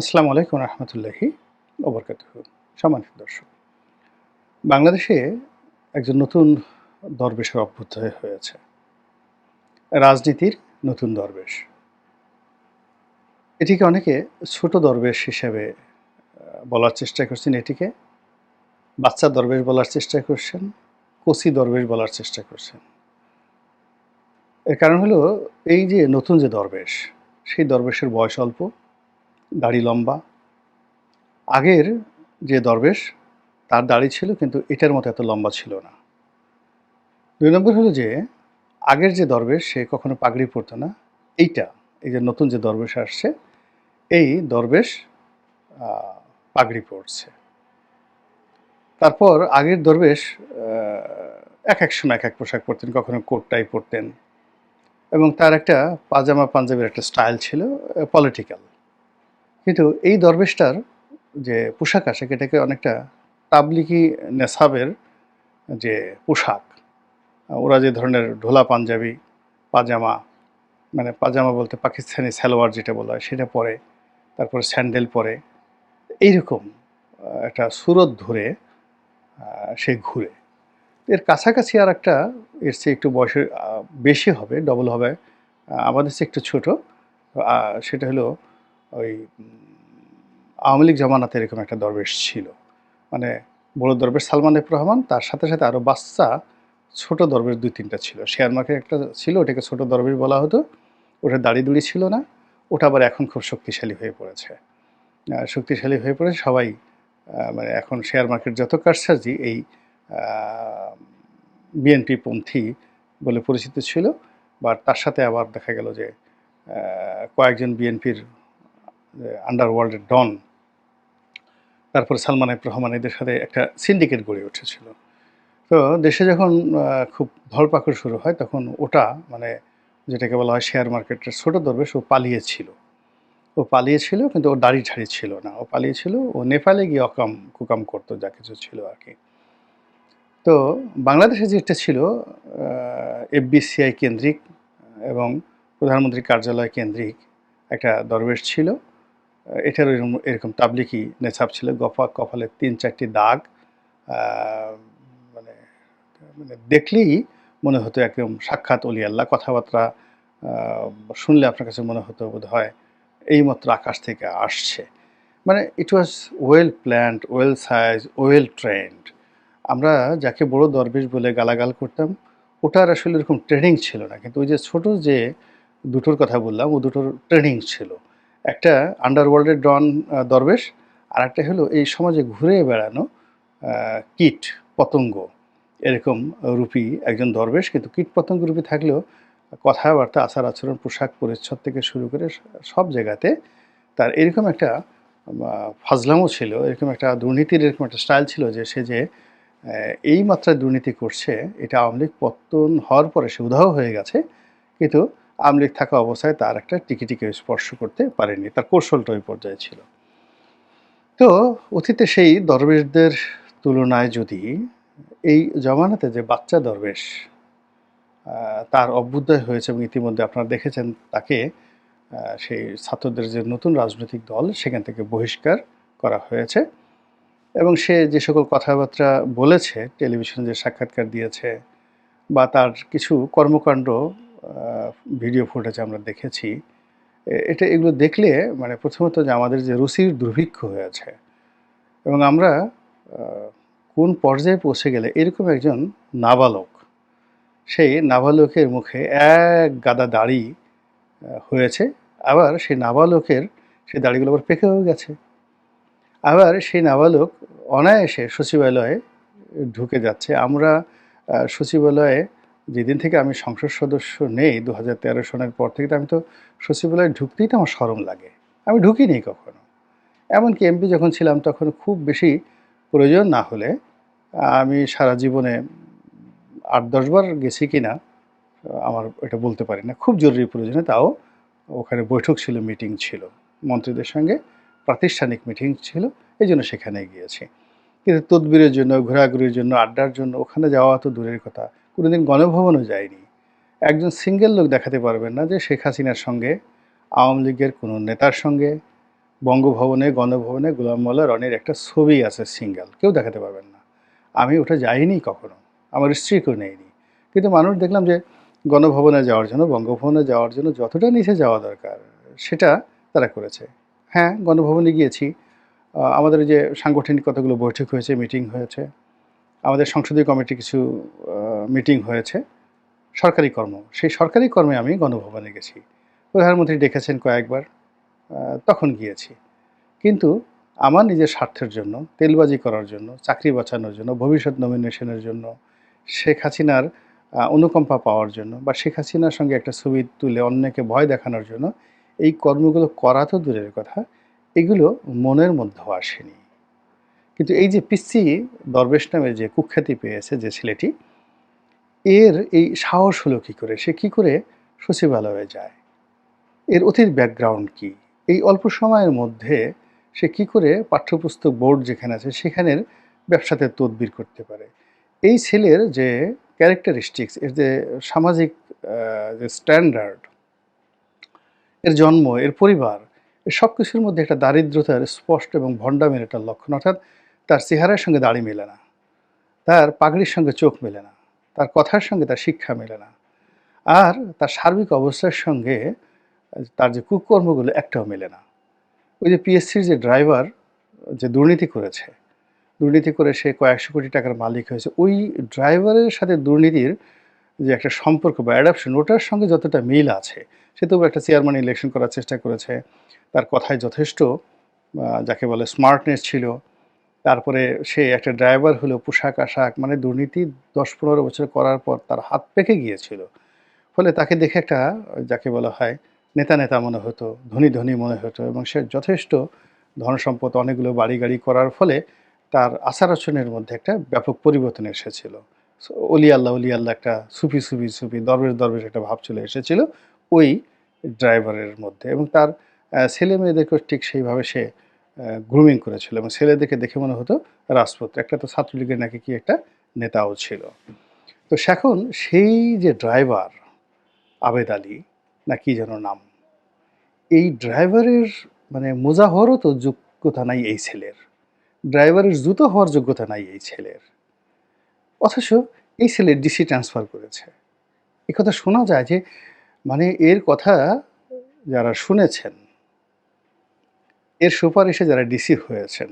আসসালামু আলাইকুম রহমতুল্লাহি ওবরকাত সম্মানিত দর্শক, বাংলাদেশে একজন নতুন দরবেশের অভ্যুদয় হয়েছে। রাজনীতির নতুন দরবেশ। এটিকে অনেকে ছোট দরবেশ হিসেবে বলার চেষ্টা করছেন, এটিকে বাচ্চা দরবেশ বলার চেষ্টা করছেন, কচি দরবেশ বলার চেষ্টা করছেন। এর কারণ হলো, এই যে নতুন যে দরবেশ, সেই দরবেশের বয়স অল্প দাড়ি লম্বা। আগের যে দরবেশ, তার দাড়ি ছিল, কিন্তু এটার মতো এত লম্বা ছিল না। দুই নম্বর হলো যে, আগের যে দরবেশ, সে কখনো পাগড়ি পরতো না। এইটা, এই যে নতুন যে দরবেশ আসছে, এই দরবেশ পাগড়ি পরছে। তারপর আগের দরবেশ এক এক সময় এক এক পোশাক পরতেন, কখনো কোট টাই পরতেন। এবং তার একটা পাজামা, পাঞ্জাবির একটা স্টাইল ছিল পলিটিক্যাল কিন্তু এই দরবেশটার যে পোশাক আশাক এটাকে অনেকটা তাবলিকি নেসাবের যে পোশাক ওরা যে ধরনের ঢোলা পাঞ্জাবি পাজামা মানে পাজামা বলতে পাকিস্তানি সালোয়ার যেটা বলা হয় সেটা পরে তারপর স্যান্ডেল পরে এইরকম একটা সুরত ধরে সে ঘুরে। এর কাছাকাছি আর একটা এর চেয়ে একটু বয়সের আহ, বেশি হবে ডবল হবে আমাদের চেয়ে একটু ছোট সেটা হলো ওই আওয়ামী লীগ জামানাতে এরকম একটা দরবেশ ছিল। মানে বড় দরবেশ সালমান এফ রহমান, তার সাথে সাথে আরও বাচ্চা ছোট দরবেশ দুই তিনটা ছিল। শেয়ার মার্কেট একটা ছিল, ওটাকে ছোট দরবেশ বলা হতো। ওটা দাড়ি দুড়ি ছিল না। ওটা আবার এখন খুব শক্তিশালী হয়ে পড়েছে। শক্তিশালী হয়ে পড়ে সবাই মানে এখন শেয়ার মার্কেট যত কারসাজি, এই বিএনপি পন্থী বলে পরিচিত ছিল। বা তার সাথে আবার দেখা গেল যে কয়েকজন বিএনপির আন্ডারওয়ার্ল্ডের ডন। তারপর সালমান রহমান এদের সাথে একটা সিন্ডিকেট গড়ে উঠেছিল। তো দেশে যখন খুব ধরপাকড় শুরু হয়, তখন ওটা মানে যেটাকে বলা হয় শেয়ার মার্কেটের ছোটো দরবেশ, ও পালিয়েছিল। ও পালিয়েছিল, কিন্তু ও দাড়ি ঠাড়ি ছিল না। ও পালিয়েছিল, ও নেপালে গিয়ে অকাম, কুকাম করতো, যা কিছু ছিল আর কি। তো বাংলাদেশে যেটা ছিল এফবিসিআই কেন্দ্রিক এবং প্রধানমন্ত্রী কার্যালয় কেন্দ্রিক একটা দরবেশ ছিল। এটার এরকম এরকম তাবলিকি নেছাপ ছিল। গফা কপালে তিন চারটি দাগ মানে মানে দেখলেই মনে হতো একদম সাক্ষাৎ অলি আল্লাহ কথাবার্তা শুনলে আপনার কাছে মনে হতো বোধ হয় এইমাত্র আকাশ থেকে আসছে। মানে it was well planned well size well trend আমরা যাকে বড় দরবেশ বলে গালাগাল করতাম, ওটার আসলে এরকম ট্রেনিং ছিল না। কিন্তু ওই যে ছোট যে দুটোর কথা বললাম, ও দুটোর ট্রেনিং ছিল। একটা আন্ডারওয়ার্ল্ডের ডন দরবেশ, আর একটা হলো এই সমাজে ঘুরে বেড়ানো কীট পতঙ্গ। এরকম রূপী একজন দরবেশ, কিন্তু কীট পতঙ্গ রূপী থাকলেও কথাবার্তা, আচার আচরণ, পোশাক পরিচ্ছদ থেকে শুরু করে সব জায়গাতে তার এরকম একটা ফাজলামও ছিল, এরকম একটা দুর্নীতির এরকম একটা স্টাইল ছিল যে সে যে এই মাত্রায় দুর্নীতি করছে, এটা আওয়ামী লীগ পতন হওয়ার পরে সে উধাও হয়ে গেছে, কিন্তু আওয়ামী লীগ থাকা অবস্থায় তার একটা টিকিটিকে স্পর্শ করতে পারেনি। তার কৌশলটা ওই পর্যায়ে ছিল। তো অতীতে সেই দরবেশদের তুলনায় যদি এই জমানাতে যে বাচ্চা দরবেশ তার অভ্যুদয় হয়েছে এবং ইতিমধ্যে আপনারা দেখেছেন তাকে সেই ছাত্রদের যে নতুন রাজনৈতিক দল, সেখান থেকে বহিষ্কার করা হয়েছে। এবং সে যে সকল কথাবার্তা বলেছে, টেলিভিশনে যে সাক্ষাৎকার দিয়েছে বা তার কিছু কর্মকাণ্ড ভিডিও ফুটেজ আমরা দেখেছি এটা এগুলো দেখলে মানে প্রথমত যে আমাদের যে রুচির দুর্ভিক্ষ হয়েছে এবং আমরা কোন পর্যায়ে পৌঁছে গেলে এরকম একজন নাবালক, সেই নাবালকের মুখে এক গাদা দাড়ি হয়েছে, আবার সেই নাবালকের, সেই দাড়িগুলো আবার পেকেও গেছে, আবার সেই নাবালক অনায়াসে সচিবালয়ে ঢুকে যাচ্ছে, আমরা সচিবালয়ে যেদিন থেকে আমি সংসদ সদস্য নেই দু হাজার তেরো সনের পর থেকে আমি তো সচিবালয়ে ঢুকতেই তো আমার সরম লাগে। আমি ঢুকিনি কখনো। এমনকি এমপি যখন ছিলাম তখন খুব বেশি প্রয়োজন না হলে আমি সারা জীবনে আট দশবার গেছি কি না আমার এটা বলতে পারি না। খুব জরুরি প্রয়োজনে তাও ওখানে বৈঠক ছিল, মিটিং ছিল। মন্ত্রীদের সঙ্গে প্রাতিষ্ঠানিক মিটিং ছিল, এই জন্য সেখানে গিয়েছি। কিন্তু তদবিরের জন্য, ঘোরাঘুরির জন্য, আড্ডার জন্য, ওখানে যাওয়া তো দূরের কথা। কোনোদিন গণভবনও যায়নি। একজন সিঙ্গেল লোক দেখাতে পারবেন না যে শেখ হাসিনার সঙ্গে, আওয়ামী লীগের কোনো নেতার সঙ্গে, বঙ্গভবনে, গণভবনে গোলাম মোল্লা রনির একটা ছবি আছে সিঙ্গেল, কেউ দেখাতে পারবেন না। আমি ওটা যাইনি কখনো, আমার স্ত্রীকেও নেইনি কিন্তু মানুষ দেখলাম যে গণভবনে যাওয়ার জন্য, বঙ্গভবনে যাওয়ার জন্য যতটা নিচে যাওয়া দরকার, সেটা তারা করেছে। হ্যাঁ গণভবনে গিয়েছি। আমাদের যে সাংগঠনিক কতগুলো বৈঠক হয়েছে, মিটিং হয়েছে। আমাদের সংসদীয় কমিটি কিছু মিটিং হয়েছে, সরকারি কর্ম। সেই সরকারি কর্মে আমি গণভবনে গেছি। প্রধানমন্ত্রী ডেকেছেন কয়েকবার তখন গিয়েছি। কিন্তু আমার নিজের স্বার্থের জন্য, তেলবাজি করার জন্য, চাকরি বাঁচানোর জন্য, ভবিষ্যৎ নমিনেশনের জন্য, শেখ হাসিনার অনুকম্পা পাওয়ার জন্য বা শেখ হাসিনার সঙ্গে একটা ছবি তুলে অন্যকে ভয় দেখানোর জন্য, এই কর্মগুলো করা তো দূরের কথা, এগুলো মনের মধ্যেও আসেনি। কিন্তু এই যে পিসি দরবেশ নামের যে কুখ্যাতি পেয়েছে যে ছেলেটি এর এই সাহস হলো কী করে? সে কি করে সচিবালয়ে যায়? এর অতীত ব্যাকগ্রাউন্ড কি? এই অল্প সময়ের মধ্যে সে কি করে পাঠ্যপুস্তক বোর্ড যেখানে আছে, সেখানের ব্যবসাতে তদবির করতে পারে? এই ছেলের যে ক্যারেক্টারিস্টিক্স এর যে সামাজিক যে স্ট্যান্ডার্ড এর জন্ম, এর পরিবার সব কিছুর মধ্যে একটা দারিদ্রতার স্পষ্ট এবং ভণ্ডামের একটা লক্ষণ। অর্থাৎ তার চেহারার সঙ্গে দাড়ি মেলে না। তার পাগড়ির সঙ্গে চোখ মেলে না। তার কথার সঙ্গে তার শিক্ষা মেলে না। আর তার সার্বিক অবস্থার সঙ্গে তার যে কুকর্মগুলো একটাও মেলে না। ওই যে পিএসসির যে ড্রাইভার যে দুর্নীতি করেছে, দুর্নীতি করে সে কয়েকশো কোটি টাকার মালিক হয়েছে, ওই ড্রাইভারের সাথে দুর্নীতির যে একটা সম্পর্ক বা অ্যাডাপশন ওটার সঙ্গে যতটা মিল আছে, সে তবু একটা চেয়ারম্যান ইলেকশন করার চেষ্টা করেছে। তার কথায় যথেষ্ট যাকে বলে স্মার্টনেস ছিল। তারপরে সে একটা ড্রাইভার হলো পোশাক আশাক মানে দুর্নীতি দশ পনেরো বছর করার পর তার হাত পেকে গিয়েছিল। ফলে তাকে দেখে একটা, যাকে বলা হয়, নেতা নেতা মনে হতো, ধনী ধনী মনে হতো এবং সে যথেষ্ট ধন সম্পদ অনেকগুলো বাড়ি গাড়ি করার ফলে তার আচার আচরণের মধ্যে একটা ব্যাপক পরিবর্তন এসেছিল। অলি আল্লাহ অলি আল্লাহ একটা সুফি সুফি সুফি, দরবেশ দরবেশ একটা ভাব চলে এসেছিল ওই ড্রাইভারের মধ্যে এবং তার ছেলে মেয়েদেরকেও ঠিক সেইভাবে সে গ্রুমিং করেছিল এবং ছেলেদেরকে দেখে মনে হতো রাজপুত্র একটা তো ছাত্রলীগের নাকি কি একটা নেতাও ছিল। তো এখন সেই যে ড্রাইভার আবেদ আলী, না কি যেন নাম, এই ড্রাইভারের মানে মোজা হওয়ারও তো যোগ্যতা নাই এই ছেলের। ড্রাইভারের জুতো হওয়ার যোগ্যতা নাই এই ছেলের। অথচ এই ছেলে ডিসি ট্রান্সফার করেছে। কথা শোনা যায় যে মানে এর কথা যারা শুনেছেন এর সুপারিশে যারা ডিসি হয়েছেন,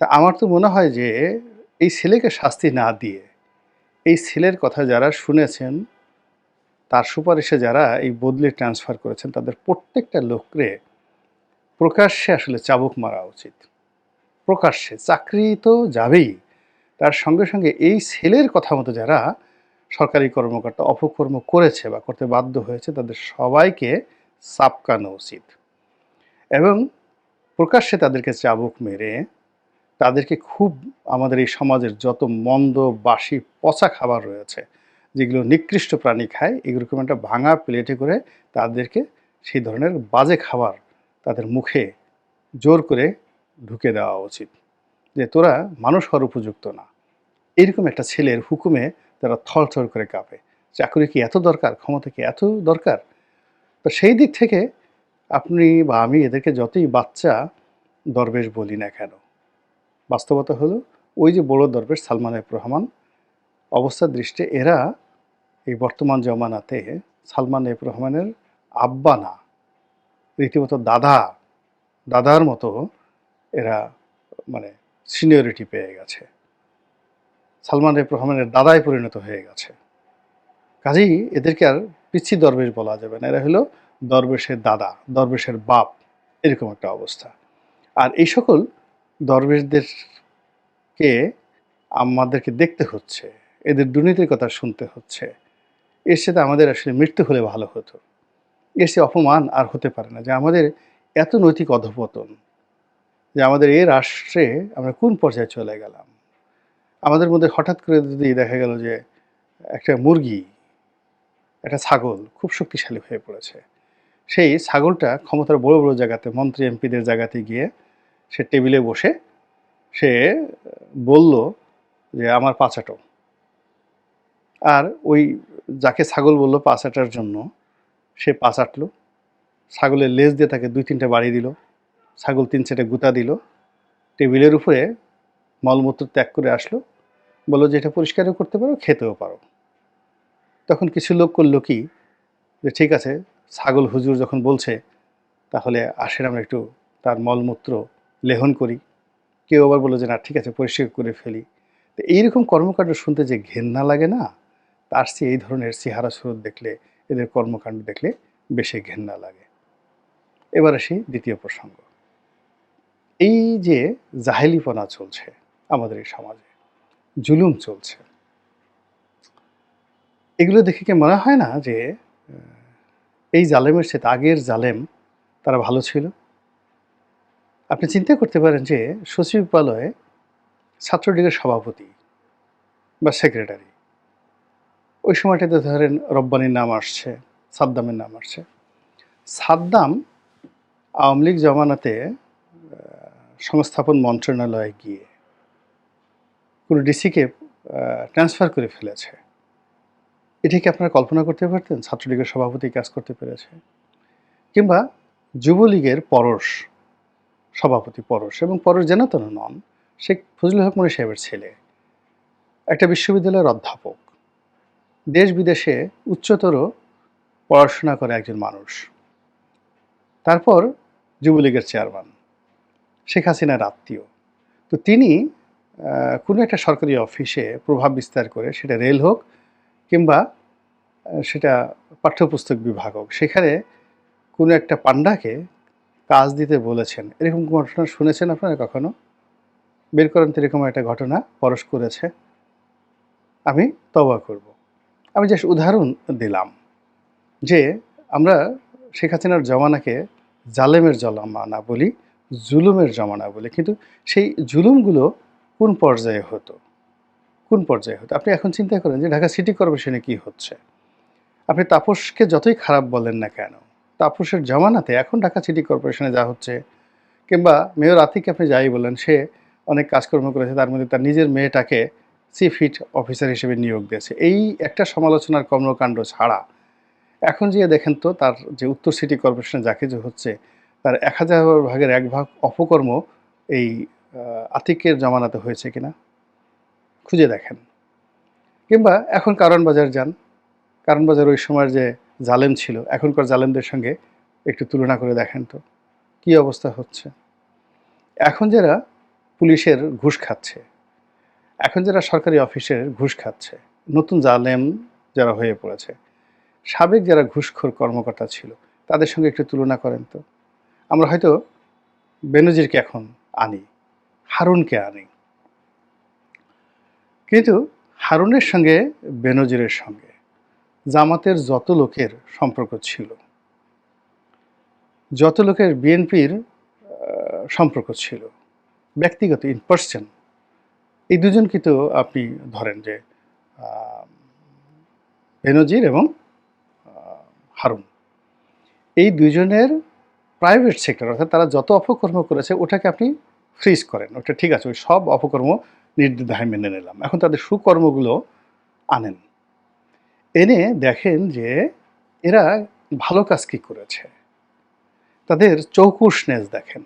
তা আমার তো মনে হয় যে এই ছেলেকে শাস্তি না দিয়ে এই ছেলের কথা যারা শুনেছেন, তার সুপারিশে যারা এই বদলে ট্রান্সফার করেছেন, তাদের প্রত্যেকটা লোকরে প্রকাশ্যে আসলে চাবুক মারা উচিত। প্রকাশ্যে, চাকরি তো যাবেই। তার সঙ্গে সঙ্গে এই ছেলের কথা মতো যারা সরকারি কর্মকর্তা অপকর্ম করেছে বা করতে বাধ্য হয়েছে, তাদের সবাইকে সাপকানো উচিত। এবং প্রকাশ্যে তাদেরকে চাবুক মেরে তাদেরকে খুব আমাদের এই সমাজের যত মন্দ, বাসি, পচা খাবার রয়েছে, যেগুলো নিকৃষ্ট প্রাণী খায় এরকম একটা ভাঙা প্লেটে করে তাদেরকে সেই ধরনের বাজে খাবার তাদের মুখে জোর করে ঢুকে দেওয়া উচিত। যে তোরা মানুষ হওয়ার উপযুক্ত না। এরকম একটা ছেলের হুকুমে তারা থরথর করে কাঁপে। চাকরি কি এত দরকার? ক্ষমতা কি এত দরকার? তো সেই দিক থেকে আপনি বা আমি এদেরকে যতই বাচ্চা দরবেশ বলি না কেন, বাস্তবতা হলো ওই যে বড় দরবেশ সালমান এফ রহমান অবস্থার দৃষ্টে এরা এই বর্তমান জমানাতে সালমান এফ রহমানের আব্বা না, রীতিমতো দাদা, দাদার মতো এরা মানে সিনিয়রিটি পেয়ে গেছে। সালমান এফ রহমানের দাদায় পরিণত হয়ে গেছে। কাজেই এদেরকে আর পিচ্ছি দরবেশ বলা যাবে না। এরা হলো দরবেশের দাদা, দরবেশের বাপ, এরকম একটা অবস্থা। আর এই সকল দরবেশদেরকে আমাদেরকে দেখতে হচ্ছে, এদের দুর্নীতির কথা শুনতে হচ্ছে। এর সাথে আমাদের আসলে মৃত্যু হলে ভালো হতো। এর সে অপমান আর হতে পারে না যে আমাদের এত নৈতিক অধপতন, যে আমাদের এ রাষ্ট্রে আমরা কোন পর্যায়ে চলে গেলাম। আমাদের মধ্যে হঠাৎ করে যদি দেখা গেল যে একটা মুরগি, একটা ছাগল খুব শক্তিশালী হয়ে পড়েছে সেই ছাগলটা ক্ষমতার বড় বড় জায়গাতে, মন্ত্রী, এমপিদের জায়গাতে গিয়ে সে টেবিলে বসে সে বলল যে, আমার পাচাটো আর ওই যাকে ছাগল বলল পাচাটার জন্য, সে পাচাটলো ছাগলের লেজ দিয়ে তাকে দুই তিনটে বাড়ি দিল। ছাগল তিন চারটে গুতা দিল। টেবিলের উপরে মলমূত্র ত্যাগ করে আসলো। বলল, যে এটা পরিষ্কারও করতে পারো, খেতেও পারো। তখন কিছু লোক করল কি, যে, ঠিক আছে ছাগল হুজুর যখন বলছে, তাহলে আসেন আমরা একটু তার মলমূত্র লেহন করি। কেউ আবার বলল যে, না, ঠিক আছে, পরিষ্কার করে ফেলি। তো এইরকম কর্মকাণ্ড শুনতে যে ঘেন্না লাগে না, তার চেয়ে এই ধরনের চেহারা সুরত দেখলে, এদের কর্মকাণ্ড দেখলে বেশি ঘেন্না লাগে। এবার আসি দ্বিতীয় প্রসঙ্গ। এই যে জাহেলিপনা চলছে আমাদের এই সমাজে, জুলুম চলছে, এগুলো দেখে কি মনে হয় না যে এই জালেমের সাথে আগের জালেম তারা ভালো ছিল? আপনি চিন্তা করতে পারেন যে সচিবালয়ে ছাত্রলীগের সভাপতি বা সেক্রেটারি, ওই সময়টাতে ধরেন রব্বানির নাম আসছে, সাদ্দামের নাম আসছে। সাদ্দাম আওয়ামী লীগ জমানাতে সংস্থাপন মন্ত্রণালয়ে গিয়ে কোনো ডিসিকে ট্রান্সফার করে ফেলেছে। এটা কি আপনারা কল্পনা করতে পারতেন? ছাত্রলীগের সভাপতি কাজ করতে পেরেছে। কিংবা যুবলীগের পরশ, সভাপতি পরশ এবং পরশ যেন তেন নন, শেখ ফজলুল হক মনি সাহেবের ছেলে, একটা বিশ্ববিদ্যালয়ের অধ্যাপক, দেশ বিদেশে উচ্চতর পড়াশোনা করে একজন মানুষ। তারপর যুবলীগের চেয়ারম্যান, শেখ হাসিনার আত্মীয়। তো তিনি কোনো একটা সরকারি অফিসে প্রভাব বিস্তার করে, সেটা রেল হোক কিংবা সেটা পাঠ্যপুস্তক বিভাগ হোক সেখানে কোনো একটা পান্ডাকে কাজ দিতে বলেছেন। এরকম ঘটনা শুনেছেন আপনারা কখনো? বের করেন এরকম একটা ঘটনা, পরশ করেছে। আমি তবা করব। আমি জাস্ট উদাহরণ দিলাম যে, আমরা শেখ হাসিনার জমানাকে জালেমের জমানা বলি, জুলুমের জমানা বলি। কিন্তু সেই জুলুমগুলো কোন পর্যায়ে হতো? কোন পর্যায়ে হতো? আপনি এখন চিন্তা করেন যে ঢাকা সিটি কর্পোরেশনে কি হচ্ছে? আপনি তাপসকে যতই খারাপ বলেন না কেন, তাপসের জমানাতে এখন ঢাকা সিটি কর্পোরেশনে যা হচ্ছে, কিংবা মেয়র আতিককে আপনি যাই বলেন, সে অনেক কাজকর্ম করেছে, তার মধ্যে তার নিজের মেয়েটাকে চিফ হিট অফিসার হিসেবে নিয়োগ দিয়েছে। এই একটা সমালোচনার কর্মকাণ্ড ছাড়া, এখন যে দেখেন তো তার যে উত্তর সিটি কর্পোরেশনে যা কিছু হচ্ছে, তার এক হাজার ভাগের এক ভাগ অপকর্ম এই আতিকের জমানাতে হয়েছে কিনা? খুঁজে দেখেন। কিংবা এখন কারণ বাজার যান। কারণ বাজার ওই সময়ের যে জালেম ছিল, এখনকার জালেমদের সঙ্গে একটু তুলনা করে দেখেন তো, কী অবস্থা হচ্ছে? এখন যারা পুলিশের ঘুষ খাচ্ছে, এখন যারা সরকারি অফিসের ঘুষ খাচ্ছে, নতুন জালেম যারা হয়ে পড়েছে, সাবেক যারা ঘুষখোর কর্মকর্তা ছিল, তাদের সঙ্গে একটু তুলনা করেন তো। আমরা হয়তো বেনজিরকে এখন আনি, হারুনকে আনি কিন্তু হারুনের সঙ্গে বেনজিরের সঙ্গে জামাতের যত লোকের সম্পর্ক ছিল, যত লোকের বিএনপির সম্পর্ক ছিল, ব্যক্তিগত ইন পার্সন এই দুজন কিন্তু আপনি ধরেন যে বেনজির এবং হারুন। এই দুজনের প্রাইভেট সেক্টর অর্থাৎ তারা যত অপকর্ম করেছে, ওটাকে আপনি ফ্রিজ করেন। ওটা ঠিক আছে, ওই সব অপকর্ম নির্দ্বিধায় মেনে নিলাম। এখন তাদের সুকর্মগুলো আনেন। এনে দেখেন যে এরা ভালো কাজ কি করেছে। তাদের চৌকুশনেস দেখেন।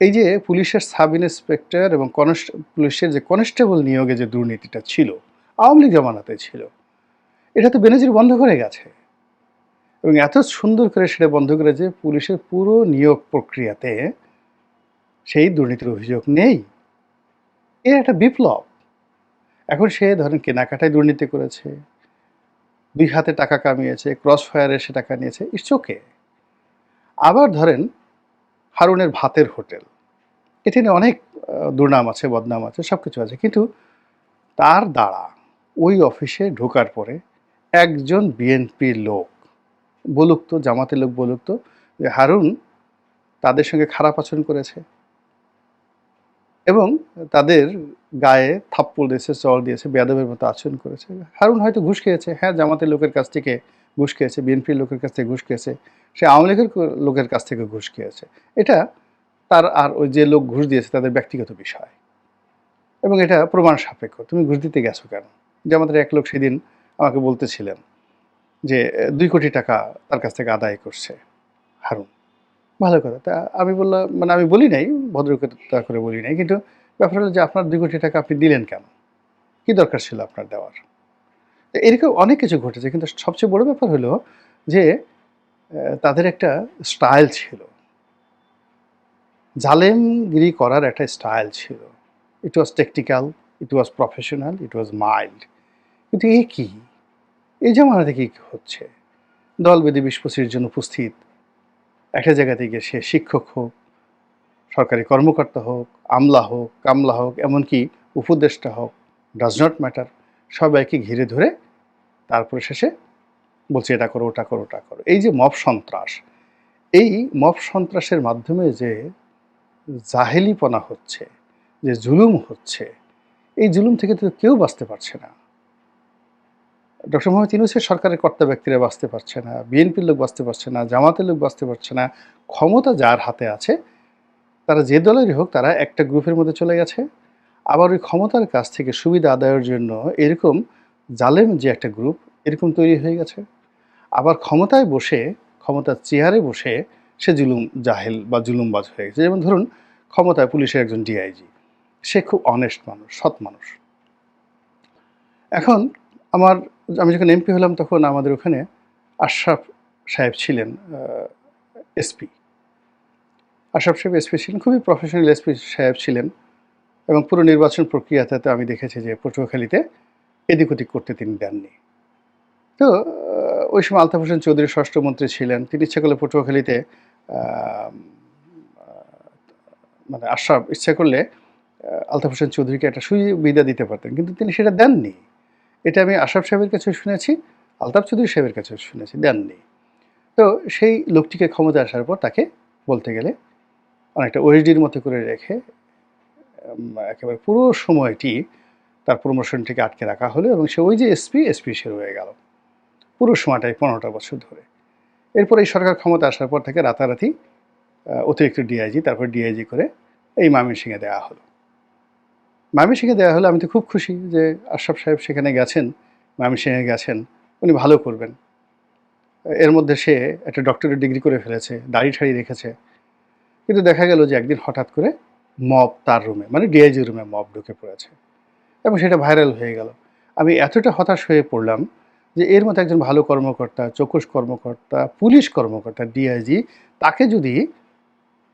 এই যে পুলিশের সাব ইন্সপেক্টর এবং কনস্ট, পুলিশের যে কনস্টেবল নিয়োগে যে দুর্নীতিটা ছিল, আওয়ামী লীগ জমানাতে ছিল, এটা তো বেনজির বন্ধ করে গেছে। এবং এত সুন্দর করে সেটা বন্ধ করে যে পুলিশের পুরো নিয়োগ প্রক্রিয়াতে সেই দুর্নীতির অভিযোগ নেই। এর একটা বিপ্লব। এখন সে ধরেন কেনাকাটায় দুর্নীতি করেছে, দুই হাতে টাকা কামিয়েছে ক্রস ফায়ারে সে টাকা নিয়েছে ইটস আবার ধরেন হারুনের ভাতের হোটেল, এটি নিয়ে অনেক দুর্নাম আছে, বদনাম আছে সব কিছু আছে, কিন্তু তার দ্বারা ওই অফিসে ঢোকার পরে একজন বিএনপির লোক, বলুক তো, জামাতের লোক বলুক তো, যে হারুন তাদের সঙ্গে খারাপ আচরণ করেছে। এবং তাদের গায়ে থাপ্পল দিয়েছে চল দিয়েছে, বেয়াদবের মতো আচরণ করেছে। হারুন হয়তো ঘুষ খেয়েছে হ্যাঁ জামাতের লোকের কাছ থেকে ঘুষ খেয়েছে, বিএনপির লোকের কাছ থেকে ঘুষ খেয়েছে, সে আওয়ামী লীগের লোকের কাছ থেকে ঘুষ খেয়েছে। এটা তার আর ওই যে লোক ঘুষ দিয়েছে, তাদের ব্যক্তিগত বিষয়। এবং এটা প্রমাণ সাপেক্ষ। তুমি ঘুষ দিতে গেছো কেন? আমাদের এক লোক সেদিন আমাকে বলতেছিলেন যে, দুই কোটি টাকা তার কাছ থেকে আদায় করছে হারুন। ভালো কথা। তা আমি বললাম মানে আমি বলি নাই ভদ্রতা করে বলি নাই, কিন্তু ব্যাপার হলো যে আপনার দুই কোটি টাকা আপনি দিলেন কেন? কি দরকার ছিল আপনার দেওয়ার? এরকম অনেক কিছু ঘটেছে, কিন্তু সবচেয়ে বড় ব্যাপার হলো যে তাদের একটা স্টাইল ছিল। জালেমগিরি করার একটা স্টাইল ছিল। It was technical it was professional it was mild কিন্তু এ কী? এই জামানাতে কি হচ্ছে? দল বেঁধে বিশ পঁচিশ জন উপস্থিত একটা জায়গা থেকে সে শিক্ষক হোক, সরকারি কর্মকর্তা হোক, আমলা হোক, কামলা হোক, এমনকি উপদেষ্টা হোক ডাজ নট ম্যাটার সবাইকে ঘিরে ধরে তারপরে শেষে বলছে, এটা করো, ওটা করো ওটা করো। এই যে মব সন্ত্রাস, এই মব সন্ত্রাসের মাধ্যমে যে জাহেলিপনা হচ্ছে, যে জুলুম হচ্ছে, এই জুলুম থেকে তো কেউ বাঁচতে পারছে না। ডক্টর মোহাম্মদ ইউনুসের সরকারের কর্তা ব্যক্তিরা বাঁচতে পারছে না, বিএনপির লোক বাঁচতে পারছে না, জামাতের লোক বাঁচতে পারছে না, ক্ষমতা যার হাতে আছে, তারা যে দলেরই হোক, তারা একটা গ্রুপের মধ্যে চলে গেছে। আবার ওই ক্ষমতার কাছ থেকে সুবিধা আদায়ের জন্য এরকম জালেম যে একটা গ্রুপ, এরকম তৈরি হয়ে গেছে। আবার ক্ষমতায় বসে, ক্ষমতার চেয়ারে বসে সে জুলুম জাহেল বা জুলুমবাজ হয়ে গেছে। যেমন ধরুন, ক্ষমতায় পুলিশের একজন ডিআইজি, সে খুব অনেস্ট মানুষ, সৎ মানুষ। এখন আমার, আমি যখন এমপি হলাম তখন আমাদের ওখানে আশরাফ সাহেব ছিলেন এসপি আশরাফ সাহেব এসপি ছিলেন, খুবই প্রফেশনাল এসপি সাহেব ছিলেন এবং পুরো নির্বাচন প্রক্রিয়াতে তো আমি দেখেছি যে পটুয়াখালীতে এদিক ওদিক করতে তিনি দেননি। তো ওই সময় আলতাফ হোসেন চৌধুরী ষষ্ঠমন্ত্রী ছিলেন, তিনি ইচ্ছা করলে পটুয়াখালীতে মানে আশরাফ ইচ্ছা করলে আলতাফ হোসেন চৌধুরীকে একটা সুবিধা দিতে পারতেন, কিন্তু তিনি সেটা দেননি। এটা আমি আশরাফ সাহেবের কাছেও শুনেছি, আলতাফ চৌধুরী সাহেবের কাছেও শুনেছি, দেননি। তো সেই লোকটিকে ক্ষমতা আসার পর তাকে বলতে গেলে অনেকটা ওএসডির মতো করে রেখে একেবারে পুরো সময়টি তার প্রমোশনটিকে আটকে রাখা হলো এবং সে ওই যে এসপি এসপি সে রয়ে গেল। পুরো সময়টাই পনেরোটা বছর ধরে। এরপর এই সরকার ক্ষমতা আসার পর থেকে রাতারাতি অতিরিক্ত ডিআইজি তারপর ডিআইজি করে এই ময়মনসিংহে দেওয়া হলো। ময়মনসিংহে দেওয়া হলো আমি তো খুব খুশি যে আশরাফ সাহেব সেখানে গেছেন ময়মনসিংহে গেছেন, উনি ভালো করবেন। এর মধ্যে সে একটা ডক্টরেট ডিগ্রি করে ফেলেছে, দাড়ি ঠাড়ি রেখেছে। কিন্তু দেখা গেল যে একদিন হঠাৎ করে মব তার রুমে মানে ডিআইজি রুমে মব ঢুকে পড়েছে। এবং সেটা ভাইরাল হয়ে গেল। আমি এতটা হতাশ হয়ে পড়লাম যে এর মতো একজন ভালো কর্মকর্তা চৌকস কর্মকর্তা, পুলিশ কর্মকর্তা ডিআইজি তাকে যদি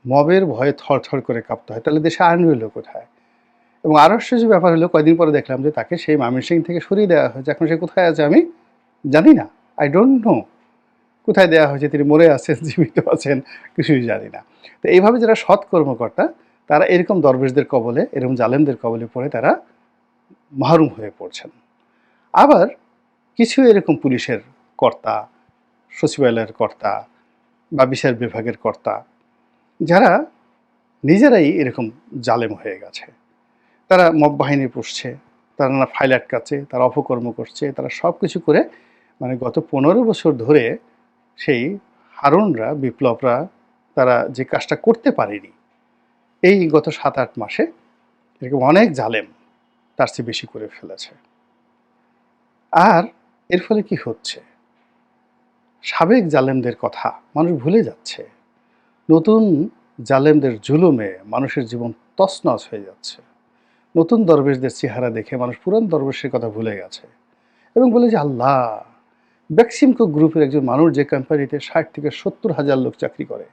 মবের ভয়ে থর থর করে কাঁপতে হয়, তাহলে দেশে আইন রইল কোথায়? এবং আরও আশ্চর্য ব্যাপার হলো কয়দিন পরে দেখলাম যে তাকে সেই ময়মনসিং থেকে সরিয়ে দেওয়া হয়েছে। এখন সে কোথায় আছে আমি জানি না। আই ডোন্ট নো কোথায় দেওয়া হয়েছে, তিনি মরে আছেন, জীবিত আছেন, কিছুই জানি না। তো এইভাবে যারা সৎ কর্মকর্তা, তারা এরকম দরবেশদের কবলে, এরকম জালেমদের কবলে পড়ে তারা মাহরুম হয়ে পড়ছেন। আবার কিছু এরকম পুলিশের কর্তা, সচিবালয়ের কর্তা বা বিচার বিভাগের কর্তা, যারা নিজেরাই এরকম জালেম হয়ে গেছে। তারা মব বাহিনী পুষছে, তারা না ফাইল আটকাচ্ছে তারা অপকর্ম করছে, তারা সব কিছু করে মানে গত পনেরো বছর ধরে সেই হারুনরা, বিপ্লবরা তারা যে কাজটা করতে পারেনি, এই গত সাত আট মাসে এরকম অনেক জালেম তার চেয়ে বেশি করে ফেলেছে। আর এর ফলে কি হচ্ছে? সাবেক জালেমদের কথা মানুষ ভুলে যাচ্ছে। নতুন জালেমদের জুলুমে মানুষের জীবন তছনছ হয়ে যাচ্ছে। নতুন দরবেশদের চেহারা দেখে মানুষ পুরান দরবেশের কথা ভুলে গেছে। এবং বলে যে, আল্লাহ, ব্যাক্সিমকো গ্রুপের একজন মানুষ যে কোম্পানিতে ষাট থেকে সত্তর হাজার লোক চাকরি করে,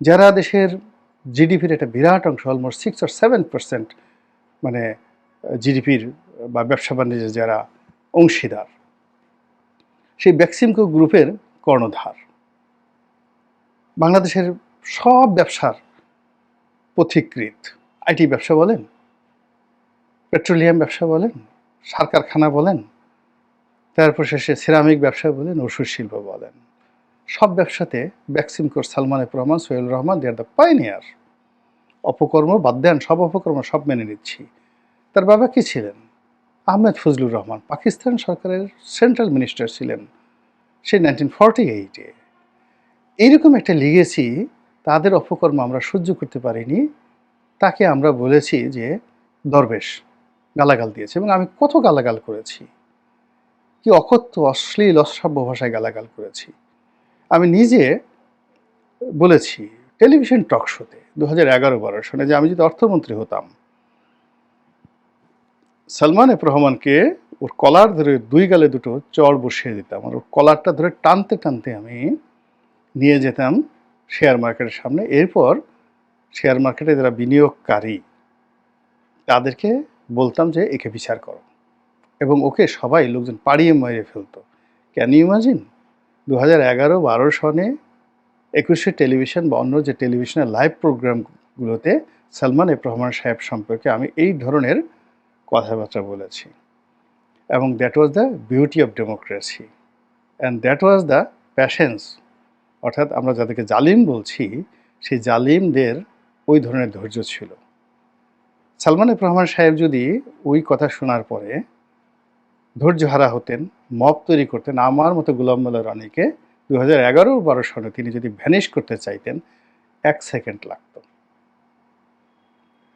যারা দেশের জিডিপির একটা বিরাট অংশ অলমোস্ট সিক্স আর সেভেন পার্সেন্ট মানে জিডিপির বা ব্যবসা বাণিজ্যের যারা অংশীদার, সেই ব্যাক্সিমকো গ্রুপের কর্ণধার। বাংলাদেশের সব ব্যবসার পথিকৃত আইটি ব্যবসা বলেন পেট্রোলিয়াম ব্যবসা বলেন, সার কারখানা বলেন তারপর শেষে সিরামিক ব্যবসা বলেন, ওষুধ শিল্প বলেন। সব ব্যবসাতে ব্যাক্সিমকোর সালমানের Rahman Sohel Rahman, they are the pioneer. অপকর্ম বাদ দেন, সব অপকর্ম সব মেনে নিচ্ছি। তার বাবা কি ছিলেন? আহমেদ ফজলুর রহমান, পাকিস্তান সরকারের সেন্ট্রাল মিনিস্টার ছিলেন সেই নাইনটিন ফর্টি এইটে। এইরকম একটা লিগেছি তাদের অপকর্ম আমরা সহ্য করতে পারিনি, তাকে আমরা বলেছি যে, দরবেশ। গালাগাল দিয়েছে এবং আমি কত গালাগাল করেছি? কি অকথ্য, অশ্লীল অশ্রাব্য ভাষায় গালাগাল করেছি। আমি নিজে বলেছি টেলিভিশন টক শোতে দু হাজার এগারো বারো সনে যে আমি যদি অর্থমন্ত্রী হতাম, সালমান এফ রহমানকে ওর কলার ধরে দুই গালে দুটো চড় বসিয়ে দিতাম আর ওর কলারটা ধরে টানতে টানতে আমি নিয়ে যেতাম শেয়ার মার্কেটের সামনে। এরপর শেয়ার মার্কেটে যারা বিনিয়োগকারী, তাদেরকে বলতাম যে একে বিচার করো। এবং ওকে সবাই লোকজন পাড়িয়ে মেরে ফেলতো। ক্যান ইউ ইমাজিন দু হাজার এগারো বারো সনে একুশে টেলিভিশন বা অন্য যে টেলিভিশনের লাইভ প্রোগ্রামগুলোতে সালমান এফ রহমান সাহেব সম্পর্কে আমি এই ধরনের কথাবার্তা বলেছি। এবং that was the beauty of democracy and that was the patience অর্থাৎ আমরা যাদেরকে জালিম বলছি, সেই জালিমদের ওই ধরনের ধৈর্য ছিল। সালমান রহমান সাহেব যদি ওই কথা শোনার পরে ধৈর্য হারা হতেন, মব তৈরি করতেন, আমার মতো গুলাম মোল্লা রানীকে দু হাজার এগারো বারো সনে তিনি যদি ভ্যানিশ করতে চাইতেন, এক সেকেন্ড লাগতো।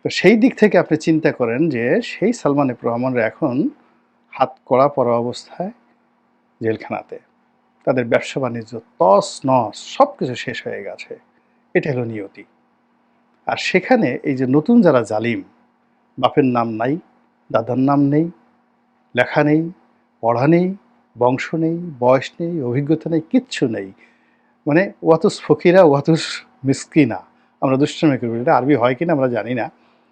তো সেই দিক থেকে আপনি চিন্তা করেন যে সেই সালমান রহমানরা এখন হাত কড়া পড়া অবস্থায় জেলখানাতে। তাদের ব্যবসা বাণিজ্য তস নস সব কিছু শেষ হয়ে গেছে। এটা হলো নিয়তি। আর সেখানে এই যে নতুন যারা জালিম বাপের নাম নাই, দাদার নাম নেই, লেখা নেই, পড়া নেই, বংশ নেই, বয়স নেই, অভিজ্ঞতা নেই, কিচ্ছু নেই। মানে ওয়াতুস ফকিরা, ওয়াতুস মিসকিনা, আমরা দুষ্টমি করি। এটা আরবি হয় কিনা আমরা জানি না,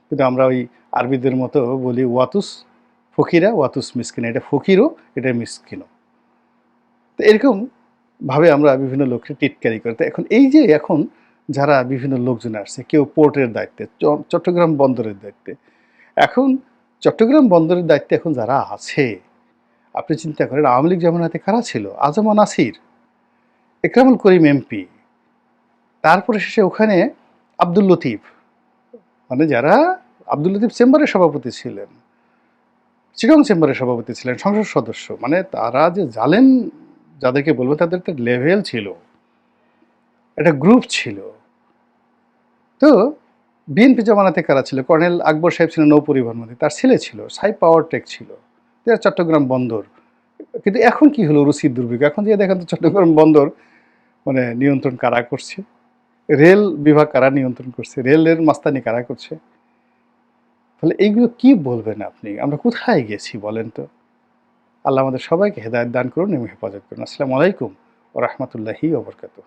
কিন্তু আমরা ওই আরবিদের মতো বলি ওয়াতুস ফকিরা, ওয়াতুস মিসকিনা। এটা ফকিরও, এটা মিসকিনও। তো এরকম ভাবে আমরা বিভিন্ন লোককে টিটকারি করি। তো এখন এই যে এখন যারা বিভিন্ন লোকজন আসছে, কেউ পোর্টের দায়িত্বে চট্টগ্রাম বন্দরের দায়িত্বে এখন চট্টগ্রাম বন্দরের দায়িত্বে এখন যারা আছে, আপনি চিন্তা করেন, আওয়ামী লীগ জামানাতে কারা ছিল, আজমা নাসির, একরামুল করিম এমপি, তারপরে শেষে ওখানে আব্দুল লতিফ মানে যারা আব্দুল লতিফ চেম্বারের সভাপতি ছিলেন চিরং চেম্বারের সভাপতি ছিলেন, সংসদ সদস্য মানে তারা যে জালেন যাদেরকে বলব তাদের একটা লেভেল ছিল, একটা গ্রুপ ছিল। তো বিএনপি জমানাতে কারা ছিল? কর্নেল আকবর সাহেব ছিলেন নৌ পরিবহন মন্ত্রী। তার ছেলে ছিল সাই পাওয়ার টেক ছিল। চট্টগ্রাম বন্দর। কিন্তু এখন কি হলো রুচির দুর্ভিক্ষ? এখন যে দেখেন তো চট্টগ্রাম বন্দর মানে নিয়ন্ত্রণ কারা করছে? রেল বিভাগ কারা নিয়ন্ত্রণ করছে? রেলের মাস্তানি কারা করছে? তাহলে এইগুলো কি বলবেন আপনি? আমরা কোথায় গেছি বলেন তো? আল্লাহ আমাদের সবাইকে হেদায়ত দান করুন এবং হেফাজত করুন। আসসালামু আলাইকুম ও রহমতুল্লাহি ওবরকাতুহ